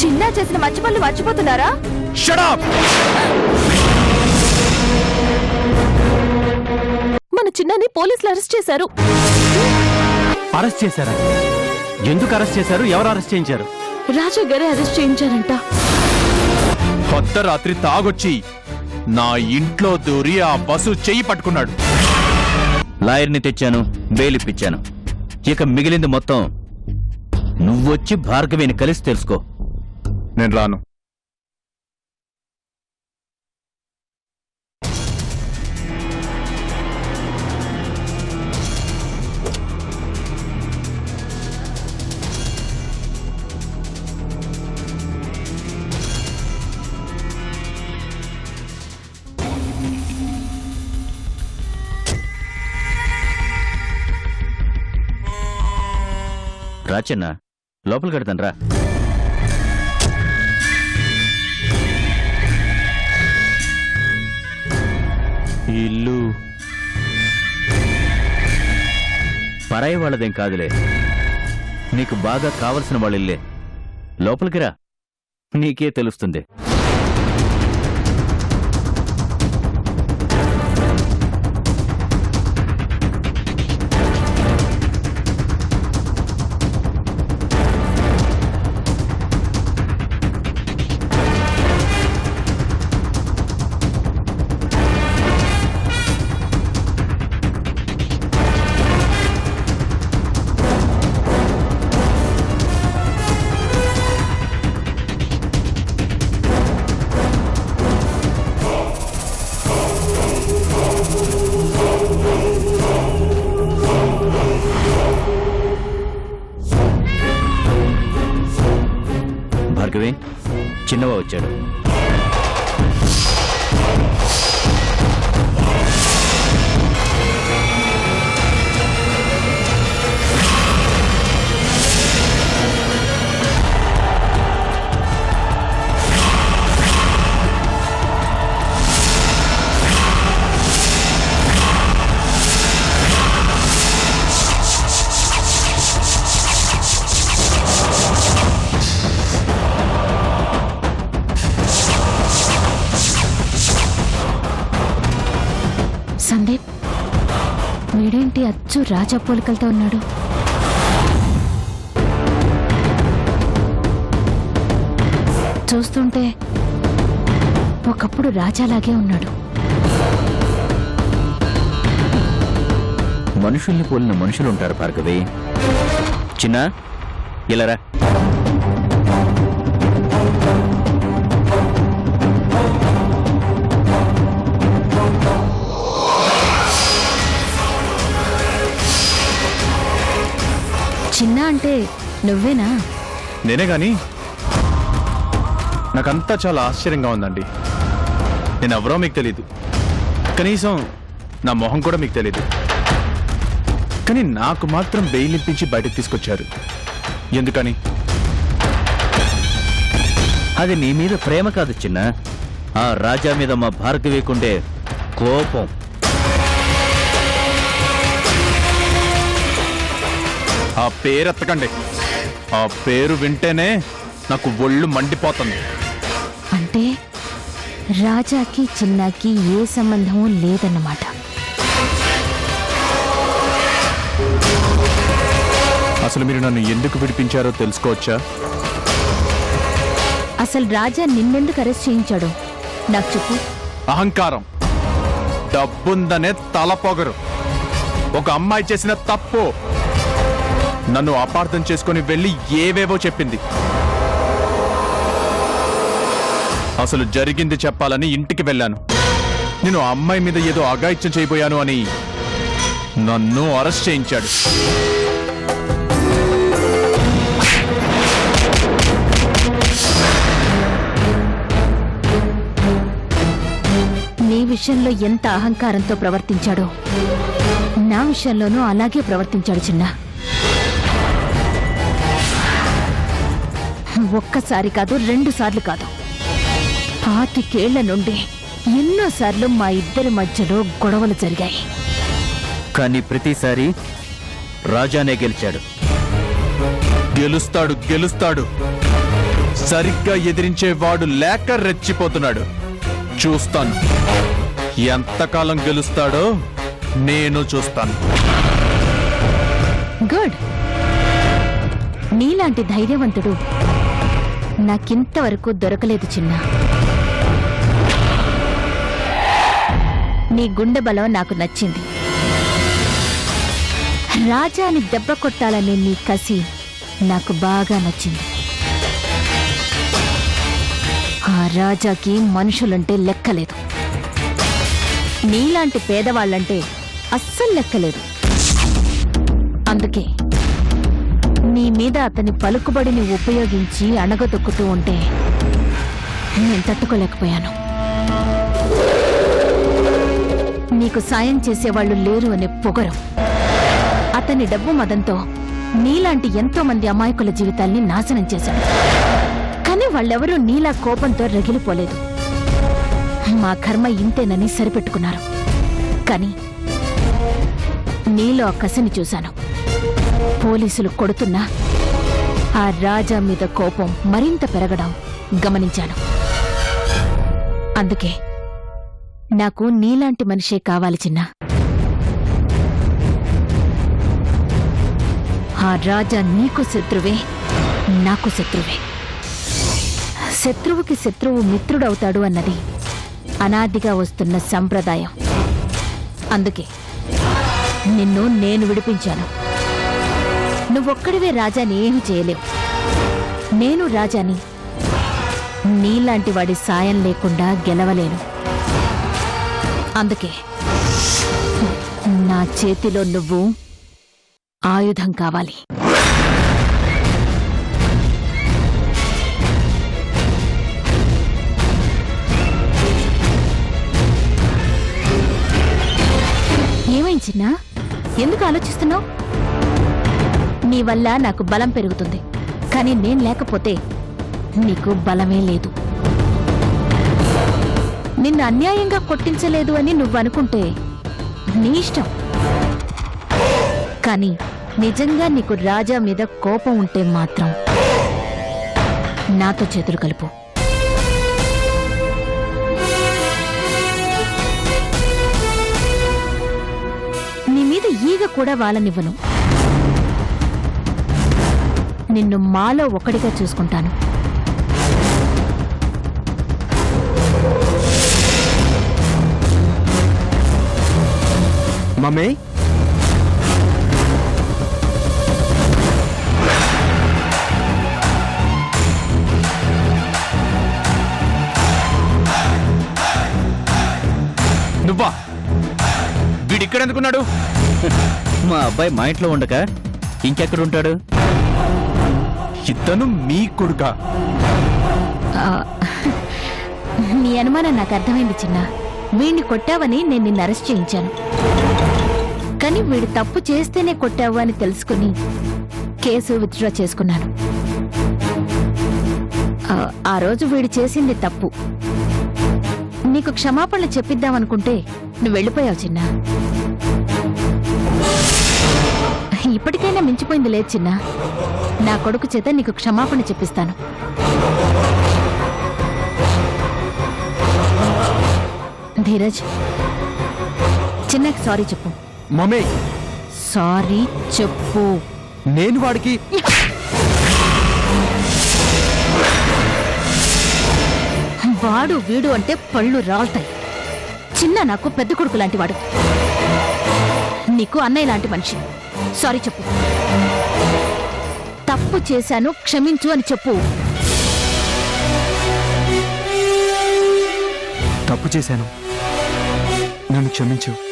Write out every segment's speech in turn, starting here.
చిన్న చేసిన మంచి పనులు మర్చిపోతున్నారా? మన చిన్నాని పోలీసులు అరెస్ట్ చేశారు. అరెస్ట్ చేశారా? ఎందుకు అరెస్ట్ చేశారు? ఎవరు అరెస్ట్ చేయించారు? రాజా గారే అరెస్ట్ చేయించారంట. రాత్రి తాగొచ్చి నా ఇంట్లో దూరి ఆ బస్సు చెయ్యి పట్టుకున్నాడు. లాయర్ని తెచ్చాను బెయిల్ ఇప్పించాను. ఇక మిగిలింది మొత్తం నువ్వొచ్చి భార్గవిని కలిసి తెలుసుకో. నేను రాను. రాచన్న లోపలికి వెడతాను రా. ఇల్లు. పరాయి వాళ్ళదేం కాదులే. నీకు బాగా కావలసిన వాళ్ళిల్లే. లోపలికి రా. నీకే తెలుస్తుంది. రాజా పోలికలతో ఉన్నాడు. చూస్తుంటే ఒకప్పుడు రాజాలాగే ఉన్నాడు. మనుషుల్ని పోలిన మనుషులు ఉంటారు భార్గవి. చిన్న ఇలారా అంటే నువ్వేనా? నేనే గాని? నాకంతా చాలా ఆశ్చర్యంగా ఉందండి. నేను ఎవరో మీకు తెలీదు. కనీసం నా మొహం కూడా మీకు తెలీదు. కానీ నాకు మాత్రం బెయిల్ ఇప్పించి బయటకు తీసుకొచ్చారు. ఎందుకని? అది నీ మీద ప్రేమ కాదు చిన్న. ఆ రాజా మీద మా భార్గవికుండే కోపం. ఆ పేరు ఎత్తకండి. ఆ పేరు వింటేనే నాకు ఒళ్ళు మండిపోతుంది. అంటే రాజాకి చిన్నాకి ఏ సంబంధము లేదన్నమాట. అసలు మీరు నన్ను ఎందుకు విడిపించారో తెలుసుకోవచ్చా? అసలు రాజా నిన్నెందుకు అరెస్ట్ చేయించాడు? నాకు చెప్పు. అహంకారం. డబ్బుందనే తల పొగరు ఒక అమ్మాయి చేసిన తప్పు నన్ను అపార్థం చేసుకొని వెళ్ళి ఏవేవో చెప్పింది. అసలు జరిగింది చెప్పాలని ఇంటికి వెళ్ళాను. నేను ఆ అమ్మాయి మీద ఏదో అఘాయిత్యం చేయబోయాను అని నన్ను అరెస్ట్ చేయించాడు. నీ విషయంలో ఎంత అహంకారంతో ప్రవర్తించాడో. నా విషయంలోనూ అలాగే ప్రవర్తించాడు చిన్న. ఒక్కసారి కాదు రెండు సార్లు కాదు. పాతికేళ్ళ నుండి ఎన్నోసార్లు మా ఇద్దరి మధ్యలో గొడవలు జరిగాయి. కానీ ప్రతిసారి రాజానే గెలిచాడు. గెలుస్తాడు గెలుస్తాడు. సరిగ్గా ఎదిరించే వాడు లేక రెచ్చిపోతున్నాడు. చూస్తాను. ఎంతకాలం గెలుస్తాడో నేను చూస్తాను. గుడ్. నీలాంటి ధైర్యవంతుడు నాకింతవరకు దొరకలేదు చిన్న. నీ గుండె బలం నాకు నచ్చింది. రాజాని దెబ్బ కొట్టాలనే నీ కసి నాకు బాగా నచ్చింది. ఆ రాజాకి మనుషులంటే లెక్కలేదు. నీలాంటి పేదవాళ్ళంటే అస్సలు లెక్కలేదు. అందుకే నీ మీద అతని పలుకుబడిని ఉపయోగించి అణగదొక్కుతూ ఉంటే నేను తట్టుకోలేకపోయాను. నీకు సాయం చేసేవాళ్ళు లేరు అనే పొగరు. అతని డబ్బు మదంతో నీలాంటి ఎంతో మంది అమాయకుల జీవితాల్ని నాశనం చేశాడు. కానీ వాళ్ళెవరూ నీలా కోపంతో రగిలిపోలేదు. మా కర్మ ఇంతేనని సరిపెట్టుకున్నారు. కానీ నీలో ఆ కసిని చూశాను. పోలీసులు కొడుతున్నా ఆ రాజా మీద కోపం మరింత పెరగడం గమనించాను. అందుకే నాకు నీలాంటి మనిషే కావాలి చిన్న. ఆ రాజా నీకు శత్రువే నాకు శత్రువే. శత్రువుకి శత్రువు మిత్రుడవుతాడు అన్నది అనాదిగా వస్తున్న సంప్రదాయం. అందుకే నిన్ను నేను విడిపించాను. నువ్వొక్కడివే రాజాని ఏమీ చేయలేవు. నేను రాజాని నీలాంటి వాడి సాయం లేకుండా గెలవలేను. అందుకే నా చేతిలో నువ్వు ఆయుధం కావాలి. ఏమైంది చిన్నా? ఎందుకు ఆలోచిస్తున్నావు? నీ వల్ల నాకు బలం పెరుగుతుంది. కానీ నేను లేకపోతే నీకు బలమే లేదు. నిన్ను అన్యాయంగా కొట్టించలేదు అని నువ్వు అనుకుంటే నీ ఇష్టం. కానీ నిజంగా నీకు రాజా మీద కోపం ఉంటే మాత్రం నాతో చేతులు కలుపు. నీ మీద ఈగ కూడా వాళ్ళనివ్వను నిన్ను మాలో ఒకటిగా చూసుకుంటాను. మమ్మీ? నువ్వా? వీడిక్కడ ఎందుకున్నాడు మా అబ్బాయి మా ఇంట్లో ఉండక ఇంకెక్కడ ఉంటాడు ఇతను మీ కొడుక. నీ అనుమానం నాకు అర్థమైంది చిన్న. వీణ్ణి కొట్టావని నేను నిన్ను అరెస్ట్ చేయించాను. కానీ వీడు తప్పు చేస్తేనే కొట్టావు అని తెలుసుకుని కేసు విత్డ్రా చేసుకున్నాను. ఆ, రోజు వీడు చేసింది తప్పు. నీకు క్షమాపణలు చెప్పిద్దామనుకుంటే నువ్వు వెళ్ళిపోయావు చిన్న. ఇప్పటికైనా మించిపోయింది లేదు చిన్నా. నా కొడుకు చేత నీకు క్షమాపణ చెప్పిస్తాను. ధీరజ్ చిన్నకి సారీ చెప్పు. మమ్మీ! సారీ చెప్పు. నేను వాడికి వాడు వీడు అంటే పళ్ళు రాల్తాయి. చిన్న నాకు పెద్ద కొడుకు లాంటి వాడు నీకు అన్నయ్య లాంటి మనిషి. సారీ చెప్పు. తప్పు చేశాను క్షమించు అని చెప్పు. తప్పు చేశాను. నన్ను క్షమించు.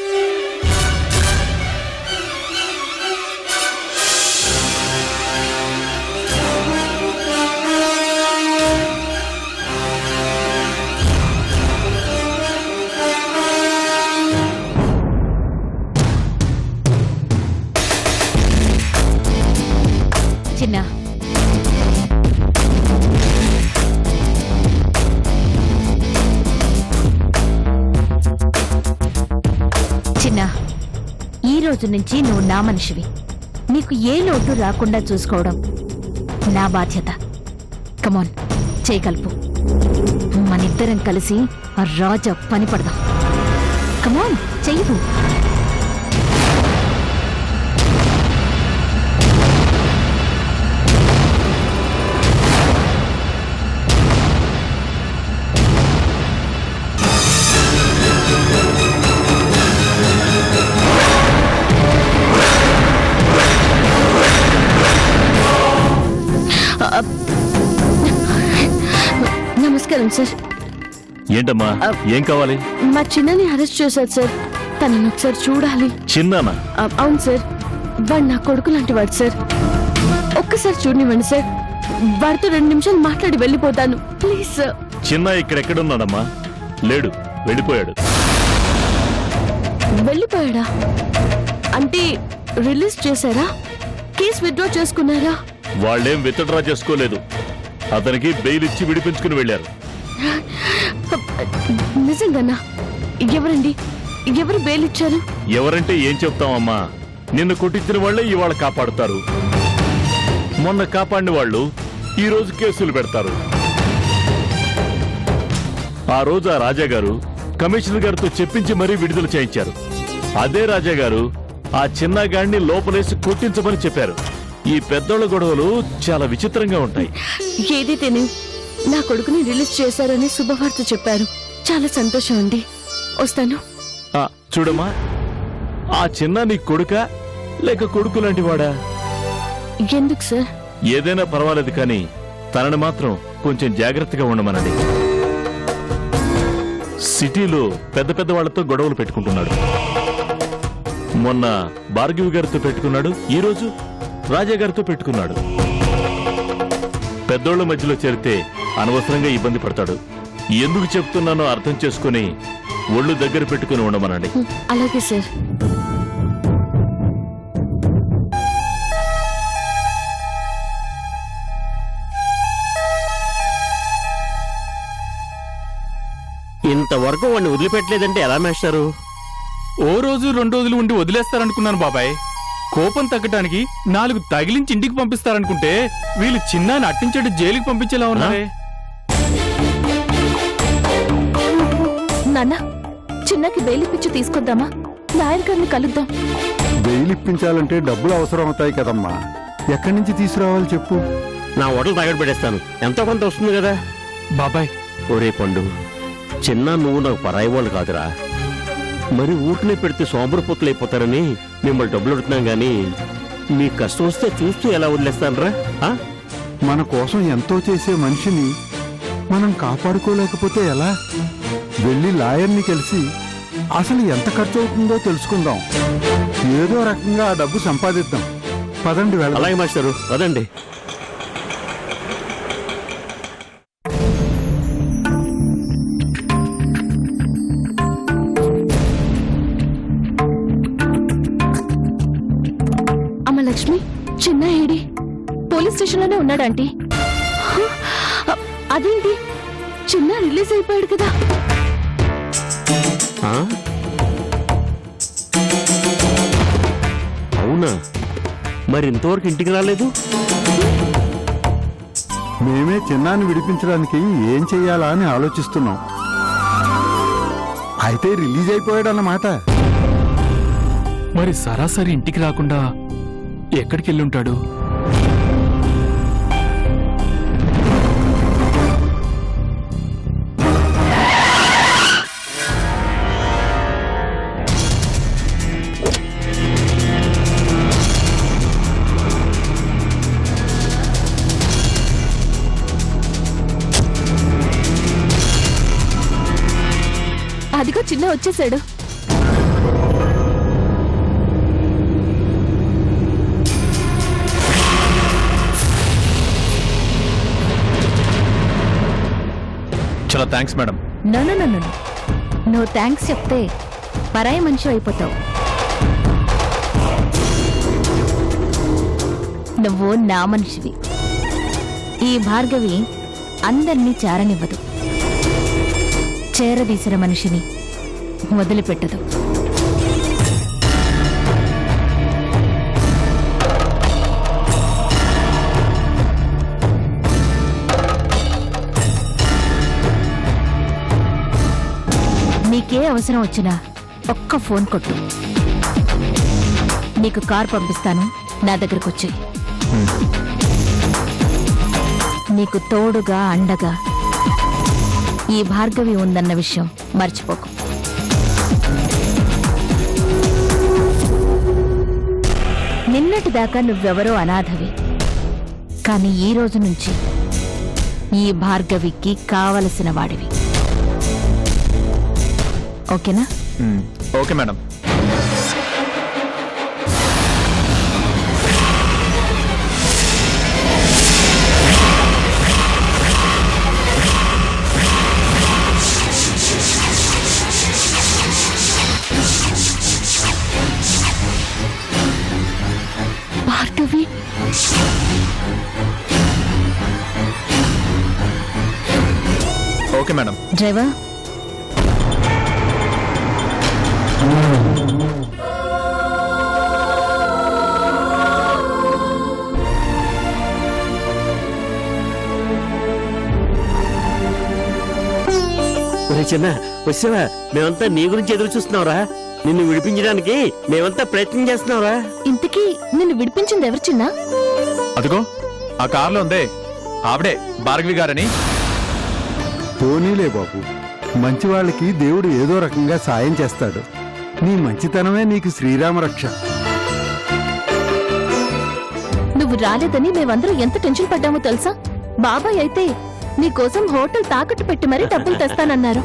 చిన్న ఈ రోజు నుంచి నువ్వు నా మనిషివి. నీకు ఏ లోటు రాకుండా చూసుకోవడం నా బాధ్యత. కమాన్ చేయగలుపు. మనిద్దరం కలిసి ఆ రాజా పని పడదాం కమాన్ చెయ్యవు సార్. ఏంటమ్మా? ఏం కావాలి? మా చిన్నని అరెస్ట్ చేశారు సార్. తనని ఒకసారి చూడాలి. చిన్నానా? అవును సార్. వాడు నా కొడుకు లాంటి వాడు సార్. ఒక్కసారి చూడనివ్వండి సార్. వాడితో రెండు నిమిషాలు మాట్లాడి వెళ్ళిపోతాను. Please sir. చిన్న ఇక్కడెక్కడున్నాడమ్మా లేడు. వెళ్ళిపోయాడు. వెళ్ళిపోయాడా? అంటే రిలీజ్ చేశారా? కేసు విత్డ్రా చేసుకున్నారా? వాళ్ళేం విత్డ్రా చేసుకోలేదు. అతనికి బెయిల్ ఇచ్చి విడిపించుకుని వెళ్ళారు. నిజంగానా? ఎవరండి? ఎవరు ఎవరంటే ఏం చెప్తామమ్మా నిన్ను కొట్టించిన వాళ్ళే ఇవాళ కాపాడుతారు. మొన్న కాపాడిన వాళ్ళు ఈ రోజు కేసులు పెడతారు. ఆ రోజు ఆ రాజా గారు కమిషనర్ గారితో చెప్పించి మరీ విడుదల చేయించారు. అదే రాజా గారు ఆ చిన్నగాడిని లోపలేసి కొట్టించమని చెప్పారు. ఈ పెద్దోళ్ళ గొడవలు చాలా విచిత్రంగా ఉంటాయి. ఏదైతేనే నా కొడుకుని రిలీజ్ చేశారని శుభవార్త చెప్పారు. చాలా సంతోషం అండి. వస్తాను. ఆ, చూడమ్మా. ఆ చిన్న నీ కొడుక లేక కొడుకు లాంటి వాడా? ఎందుకు సార్? ఏదైనా పర్వాలేదు కానీ తనని మాత్రం కొంచెం జాగ్రత్తగా ఉండమనండి. సిటీలో పెద్ద పెద్ద వాళ్ళతో గొడవలు పెట్టుకుంటున్నాడు. మొన్న భార్గవి గారితో పెట్టుకున్నాడు. ఈ రోజు రాజా గారితో పెట్టుకున్నాడు. పెద్దోళ్ళ మధ్యలో చేరితే అనవసరంగా ఇబ్బంది పడతాడు. ఎందుకు చెప్తున్నానో అర్థం చేసుకుని ఒళ్ళు దగ్గర పెట్టుకుని ఉండమనండి. అలాగే సార్. ఇంతవరకు వాడిని వదిలిపెట్టలేదంటే ఎలా మేస్తారు ఓ రోజు రెండు రోజులు ఉండి వదిలేస్తారనుకున్నాను బాబాయ్. కోపం తగ్గటానికి నాలుగు తగిలించి ఇంటికి పంపిస్తారనుకుంటే వీళ్ళు చిన్నాన్ని అట్టించడు జైలుకి పంపించేలా ఉన్నారే. నాన్న చిన్నకి బెయిల్ పిచ్చి తీసుకొద్దామా? లాయర్ గారిని కలుద్దాం. బెయిల్ ఇప్పించాలంటే డబ్బులు అవసరం అవుతాయి కదమ్మా. ఎక్కడి నుంచి తీసుకురావాలి చెప్పు. నా హోటల్ తాగడి పెట్టేస్తాను. ఎంతో కొంత వస్తుంది కదా? బాబాయ్. ఒరే పండు చిన్న నువ్వు నాకు పరాయి వాళ్ళు కాదురా. మరి ఊరికనే పెడితే సోమరపోతులు అయిపోతారని మిమ్మల్ని డబ్బులు అడుగుతున్నాం గాని మీ కష్టం వస్తే చూస్తూ ఎలా వదిలేస్తానరా? మన కోసం ఎంతో చేసే మనిషిని మనం కాపాడుకోలేకపోతే ఎలా? వెళ్ళి లాయర్ని కలిసి అసలు ఎంత ఖర్చు అవుతుందో తెలుసుకుందాం. ఏదో రకంగా ఆ డబ్బు సంపాదిద్దాం. పదండి వెళదాం. అలాగే మాస్టారు అదండి అమ్మ లక్ష్మి చిన్న ఏడి పోలీస్ స్టేషన్లోనే ఉన్నాడంటీ? అదేంటి? చిన్న రిలీజ్ అయిపోయాడు కదా? అవునా? మరి ఇంతవరకు ఇంటికి రాలేదు? మేమే చిన్నాన్ని విడిపించడానికి ఏం చెయ్యాలా అని ఆలోచిస్తున్నాం. అయితే రిలీజ్ అయిపోయాడన్నమాట. మరి సరాసరి ఇంటికి రాకుండా ఎక్కడికి వెళ్ళుంటాడు వచ్చేసాడు. చాలా thanks madam no no no no నువ్వు థ్యాంక్స్ చెప్తే పరాయి మనిషి అయిపోతావు. నువ్వు నా మనిషివి. ఈ భార్గవి అందర్నీ చేరనివ్వదు. చేరదీసిన మనిషిని. వదిలిపెట్టదు. నీకే అవసరం వచ్చినా ఒక్క ఫోన్ కొట్టు. నీకు కార్ పంపిస్తాను నా దగ్గరకు వచ్చి. నీకు తోడుగా అండగా ఈ భార్గవి ఉందన్న విషయం మర్చిపోకు. నిన్నటిదాకా నువ్వెవరో అనాథవి. కానీ ఈ రోజు నుంచి ఈ భార్గవికి కావలసిన వాడివి. ఓకేనా? Okay madam. Okay madam. Driver? చిన్న వచ్చావా మేమంతా నీ గురించి ఎదురు చూస్తున్నావురా నిన్ను విడిపించడానికి మేమంతా ప్రయత్నం చేస్తున్నావురా ఇంతకీ నిన్ను విడిపించింది ఎవరు చిన్నా? అదిగో ఆ కార్లో ఉందే ఆవిడే భార్గవి గారని. పోనీలే బాబు. మంచి వాళ్ళకి దేవుడు ఏదో రకంగా సాయం చేస్తాడు. నీ మంచితనమే నీకు శ్రీరామ రక్ష. నువ్వు రాలేదని మేమందరం ఎంత టెన్షన్ పడ్డామో తెలుసా? బాబాయ్ అయితే నీకోసం హోటల్ తాకట్టు పెట్టి మరీ డబ్బులు తెస్తానన్నారు.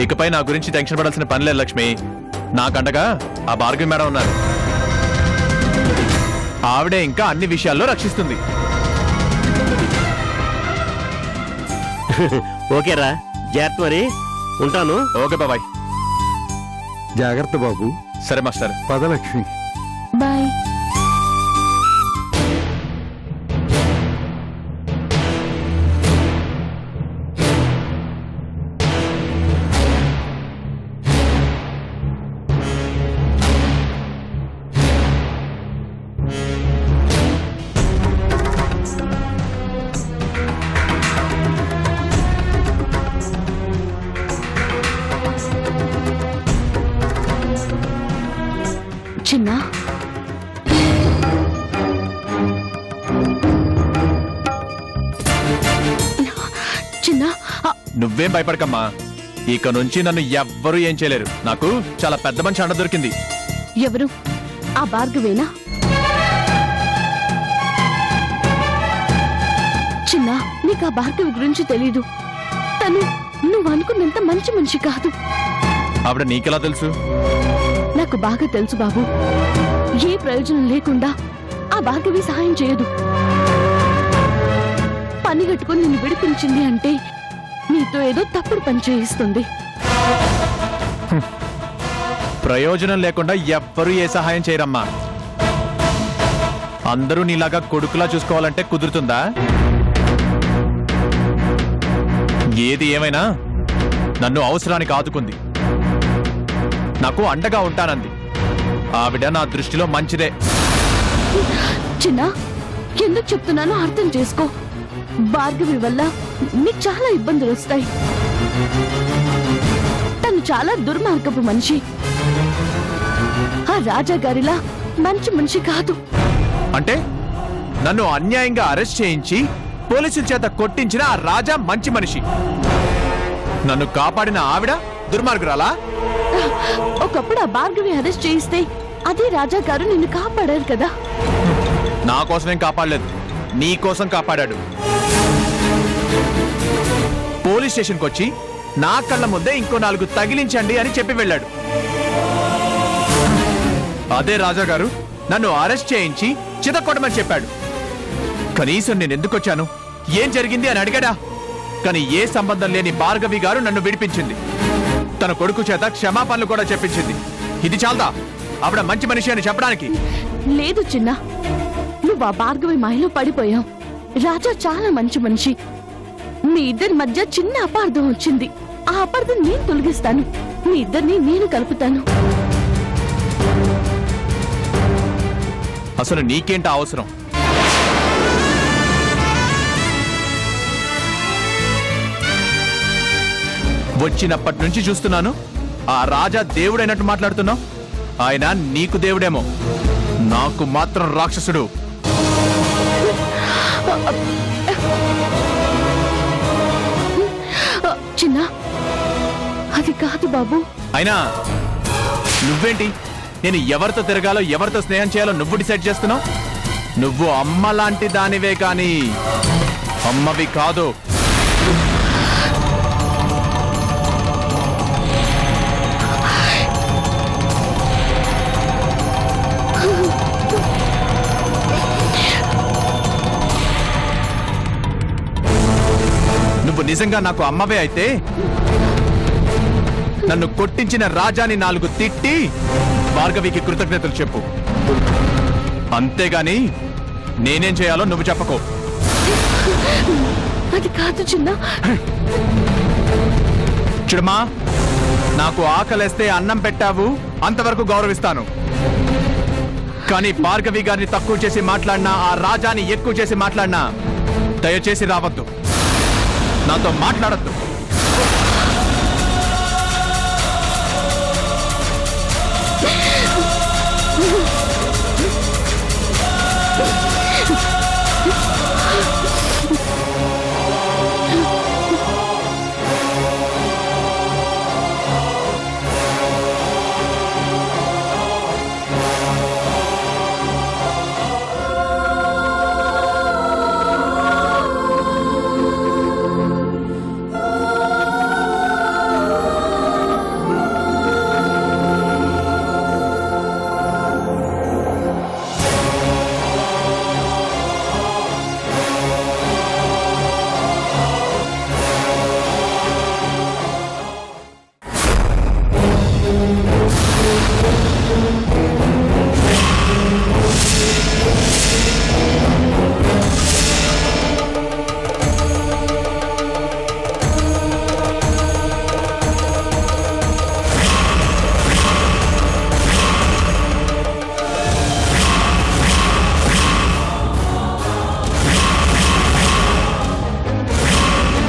ఇకపై నా గురించి టెన్షన్ పడాల్సిన పని లేదు లక్ష్మి. నాకండగా ఆ భార్గవి మేడం ఉన్నారు. ఆవిడే ఇంకా అన్ని విషయాల్లో రక్షిస్తుంది. ఓకేరా జాగ్రత్త మరి. ఉంటాను. ఓకే బాబాయ్. జాగ్రత్త బాబు. సరే మాస్టర్. పదలక్ష్మి. చిన్నా చిన్న నువ్వేం భయపడకమ్మా. ఇక నుంచి నన్ను ఎవ్వరూ ఏం చేయలేరు. నాకు చాలా పెద్ద మంచి అండ దొరికింది. ఎవరు? ఆ భార్గవేనా? చిన్న నీకు ఆ భార్గవి గురించి తెలీదు. తను నువ్వు అనుకున్నంత మంచి మనిషి కాదు. ఆవిడ నీకెలా తెలుసు? నాకు బాగా తెలుసు బాబు. ఏ ప్రయోజనం లేకుండా ఆ భార్గవి సహాయం చేయదు. పని కట్టుకుని నిన్ను విడిపించింది అంటే నీతో ఏదో తప్పుడు పని చేయిస్తుంది. ప్రయోజనం లేకుండా ఎవ్వరూ ఏ సహాయం చేయరమ్మా. అందరూ నీలాగా కొడుకులా చూసుకోవాలంటే కుదురుతుందా? ఏది ఏమైనా నన్ను అవసరానికి ఆదుకుంది. నాకు అండగా ఉంటానంది. ఆవిడ నా దృష్టిలో మంచిదే. చిన్న ఎందుకు చెప్తున్నానో అర్థం చేసుకో. భార్గవి వల్ల నీకు చాలా ఇబ్బందులు వస్తాయి. తను చాలా దుర్మార్గపు మనిషి. ఆ రాజా గారిలా మంచి మనిషి కాదు. అంటే నన్ను అన్యాయంగా అరెస్ట్ చేయించి పోలీసుల చేత కొట్టించిన ఆ రాజా మంచి మనిషి. నన్ను కాపాడిన ఆవిడ దుర్మార్గురాలా? ఒకప్పుడు ఆ భార్గవి అరెస్ట్ చేయిస్తే అదే రాజా గారు నిన్ను కాపాడారు కదా. నా కోసమేం కాపాడలేదు. నీ కోసం కాపాడాడు. పోలీస్ స్టేషన్కి వచ్చి నా కళ్ళ ముందే ఇంకో నాలుగు తగిలించండి అని చెప్పి వెళ్ళాడు. అదే రాజా గారు నన్ను అరెస్ట్ చేయించి చితకొట్టమని చెప్పాడు. కనీసం నేను ఎందుకు వచ్చాను? ఏం జరిగింది అని అడిగాడా? కానీ ఏ సంబంధం లేని భార్గవి గారు నన్ను విడిపించింది. తన కొడుకు చేత క్షమాపణలు కూడా చెప్పించింది. ఇది చాలదా? ఆవిడ మంచి మనిషి అని చెప్పడానికి. లేదు చిన్న. నువ్వు ఆ భార్గవి మాయలో పడిపోయావు. రాజా చాలా మంచి మనిషి. మీ ఇద్దరి మధ్య చిన్న అపార్థం వచ్చింది. ఆ అపార్థం నేను తొలగిస్తాను. మీ ఇద్దరిని నేను కలుపుతాను. అసలు నీకేంట అవసరం? వచ్చినప్పటి నుంచి చూస్తున్నాను. ఆ రాజా దేవుడైనట్టు మాట్లాడుతున్నావు? ఆయన నీకు దేవుడేమో. నాకు మాత్రం రాక్షసుడు. చిన్న అది కాదు బాబు. అయినా నువ్వేంటి? నేను ఎవరితో తిరగాలో ఎవరితో స్నేహం చేయాలో నువ్వు డిసైడ్ చేస్తున్నావు? నువ్వు అమ్మ లాంటి దానివే కానీ అమ్మవి కాదు. నిజంగా నాకు అమ్మవే అయితే నన్ను కొట్టించిన రాజాని నాలుగు తిట్టి భార్గవికి కృతజ్ఞతలు చెప్పు. అంతేగాని నేనేం చేయాలో నువ్వు చెప్పకో. అది కాదు చిన్న. చూడమా నాకు ఆకలేస్తే అన్నం పెట్టావు అంతవరకు గౌరవిస్తాను. కానీ భార్గవి గారిని తక్కువ చేసి మాట్లాడినా ఆ రాజాని ఎక్కువ చేసి మాట్లాడినా దయచేసి రావద్దు. నాతో మాట్లాడద్దు.